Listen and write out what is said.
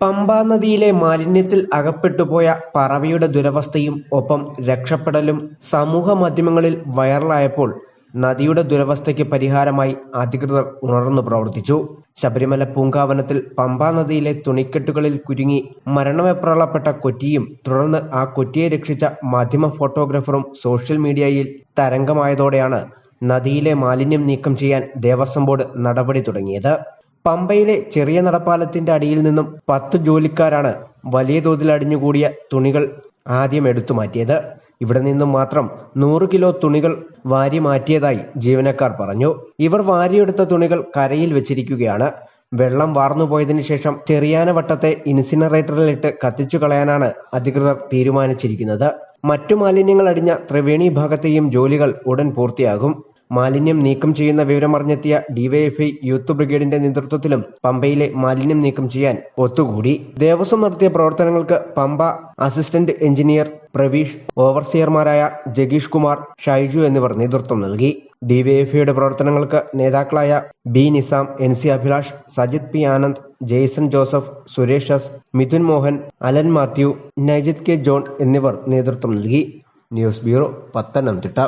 പമ്പാ നദിയിലെ മാലിന്യത്തിൽ അകപ്പെട്ടുപോയ പറവയുടെ ദുരവസ്ഥയും ഒപ്പം രക്ഷപ്പെടലും സമൂഹമാധ്യമങ്ങളിൽ വൈറലായപ്പോൾ നദിയുടെ ദുരവസ്ഥയ്ക്ക് പരിഹാരമായി അധികൃതർ ഉണർന്നു പ്രവർത്തിച്ചു. ശബരിമല പൂങ്കാവനത്തിൽ പമ്പാ നദിയിലെ തുണിക്കെട്ടുകളിൽ കുരുങ്ങി മരണവെപ്രാളപ്പെട്ട കൊറ്റിയും തുടർന്ന് ആ കൊറ്റിയെ രക്ഷിച്ച മാധ്യമ ഫോട്ടോഗ്രാഫറും സോഷ്യൽ മീഡിയയിൽ തരംഗമായതോടെയാണ് നദിയിലെ മാലിന്യം നീക്കം ചെയ്യാൻ ദേവസ്വം ബോർഡ് നടപടി തുടങ്ങിയത്. പമ്പയിലെ ചെറിയ നടപ്പാലത്തിന്റെ അടിയിൽ നിന്നും പത്ത് ജോലിക്കാരാണ് വലിയ തോതിൽ അടിഞ്ഞുകൂടിയ തുണികൾ ആദ്യം എടുത്തു മാറ്റിയത്. ഇവിടെ നിന്നും മാത്രം നൂറ് കിലോ തുണികൾ വാരി മാറ്റിയതായി ജീവനക്കാർ പറഞ്ഞു. ഇവർ വാരിയെടുത്ത തുണികൾ കരയിൽ വെച്ചിരിക്കുകയാണ്. വെള്ളം വാർന്നുപോയതിനു ശേഷം ചെറിയാന വട്ടത്തെ ഇൻസിനറേറ്ററിലിട്ട് കത്തിച്ചു കളയാനാണ് അധികൃതർ തീരുമാനിച്ചിരിക്കുന്നത്. മറ്റു മാലിന്യങ്ങൾ അടിഞ്ഞ ത്രിവേണി ഭാഗത്തെയും ജോലികൾ ഉടൻ പൂർത്തിയാകും. മാലിന്യം നീക്കം ചെയ്യുന്ന വിവരമറിഞ്ഞെത്തിയ ഡിവൈഎഫ്ഐ യൂത്ത് ബ്രിഗേഡിന്റെ നേതൃത്വത്തിലും പമ്പയിലെ മാലിന്യം നീക്കം ചെയ്യാൻ ഒത്തുകൂടി. ദേവസ്വം നടത്തിയ പ്രവർത്തനങ്ങൾക്ക് പമ്പ അസിസ്റ്റന്റ് എഞ്ചിനീയർ പ്രവീഷ് ഓവർസിയർമാരായ ജഗീഷ് കുമാർ ഷൈജു എന്നിവർ നേതൃത്വം നൽകി. ഡിവൈഎഫ്ഐയുടെ പ്രവർത്തനങ്ങൾക്ക് നേതാക്കളായ B Nizam N C Abhilash Sajith P Anand Jason Joseph Suresh S Mithun Mohan Alan Mathew Naijith K John എന്നിവർ നേതൃത്വം നൽകി. News bureau Pathanamthitta.